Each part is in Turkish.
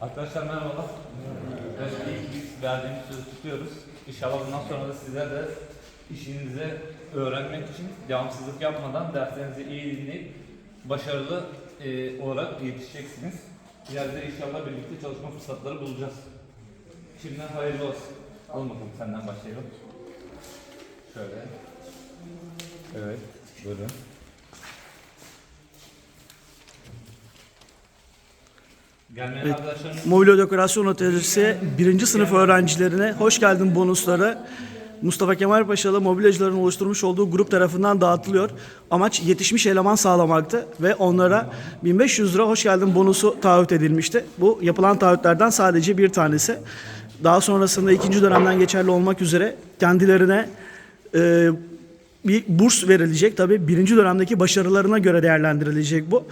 Arkadaşlar merhabalar. Evet, ilk biz verdiğimiz sözü tutuyoruz. İnşallah bundan sonra da sizler de işinizi öğrenmek için devamsızlık yapmadan derslerinizi iyi dinleyip başarılı e, olarak yetişeceksiniz. İleride inşallah birlikte çalışma fırsatları bulacağız. Şimdiden hayırlı olsun. Alın bakalım senden başlayalım. Şöyle. Evet, buyurun. Gelmeyen arkadaşlarımız Mobilya Dekorasyon Atölyesi 1. sınıf öğrencilerine hoş geldin bonusları Mustafa Kemal Paşalı mobilyacıların oluşturmuş olduğu grup tarafından dağıtılıyor. Amaç yetişmiş eleman sağlamaktı ve onlara 1500 lira hoş geldin bonusu taahhüt edilmişti. Bu yapılan taahhütlerden sadece bir tanesi. Daha sonrasında ikinci dönemden geçerli olmak üzere kendilerine e, bir burs verilecek. Tabii birinci dönemdeki başarılarına göre değerlendirilecek bu.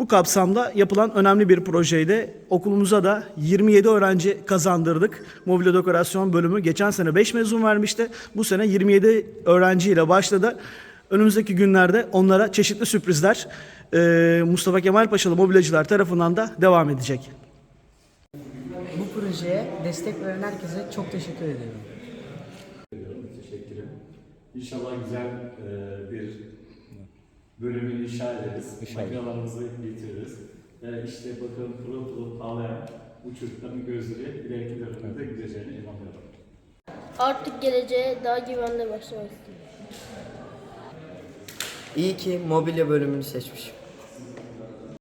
Bu kapsamda yapılan önemli bir projeydi. Okulumuza da 27 öğrenci kazandırdık. Mobilya dekorasyon bölümü geçen sene 5 mezun vermişti. Bu sene 27 öğrenciyle başladı. Önümüzdeki günlerde onlara çeşitli sürprizler eee, Mustafa Kemal Paşalı mobilyacılar tarafından da devam edecek. Bu projeye destek veren herkese çok teşekkür ediyorum. Teşekkürüm. İnşallah güzel bir bölümü inşa ederiz. Makinalarımızı getiririz. Ve işte bakın pırıl pırıl parlayan bu çocukların gözleri ileriki dönemde gideceğine inanıyorum. Artık geleceğe daha güvenli başlamak istiyorum. İyi ki mobilya bölümünü seçmişim.